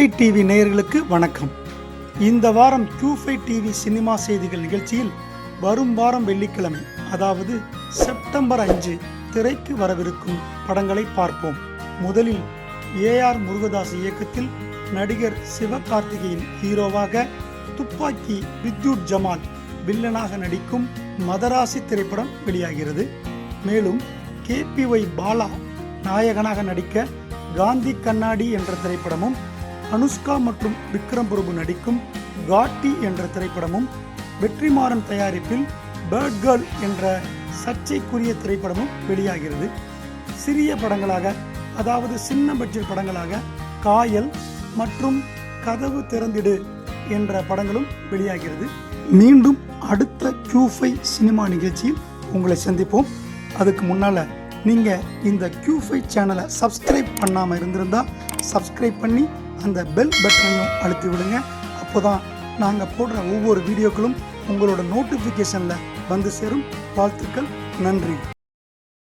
Five TV நேயர்களுக்கு வணக்கம். இந்த வாரம் கியூஃபை டிவி சினிமா செய்திகள் நிகழ்ச்சியில் வரும் வாரம் வெள்ளிக்கிழமை அதாவது செப்டம்பர் அஞ்சு திரைக்கு வரவிருக்கும் படங்களை பார்ப்போம். முதலில் ஏஆர் முருகதாஸ் இயக்கத்தில் நடிகர் சிவகார்த்திகேயன் ஹீரோவாக துப்பாக்கி வித்யுத் ஜமால் வில்லனாக நடிக்கும் மதராசி திரைப்படம் வெளியாகிறது. மேலும் கேபிஒய் பாலா நாயகனாக நடிக்க காந்தி கண்ணாடி என்ற திரைப்படமும் அனுஷ்கா மற்றும் விக்ரம் பிரபு நடிக்கும் காட்டி என்ற திரைப்படமும் வெற்றிமாறன் தயாரிப்பில் பேர்ட் கேர்ள் என்ற சர்ச்சைக்குரிய திரைப்படமும் வெளியாகிறது. சிறிய படங்களாக அதாவது சின்ன பட்ஜெட் படங்களாக காயல் மற்றும் கதவு திறந்திடு என்ற படங்களும் வெளியாகிறது. மீண்டும் அடுத்த Q5 சினிமா நிகழ்ச்சியில் உங்களை சந்திப்போம். அதுக்கு முன்னால் நீங்கள் இந்த Q5 சேனலை சப்ஸ்கிரைப் பண்ணாமல் இருந்திருந்தால் சப்ஸ்கிரைப் பண்ணி அந்த பெல் பட்டனையும் அழுத்தி விடுங்க. அப்போ தான் நாங்கள் போடுற ஒவ்வொரு வீடியோக்களும் உங்களோட நோட்டிஃபிகேஷனில் வந்து சேரும். வாழ்த்துக்கள். நன்றி.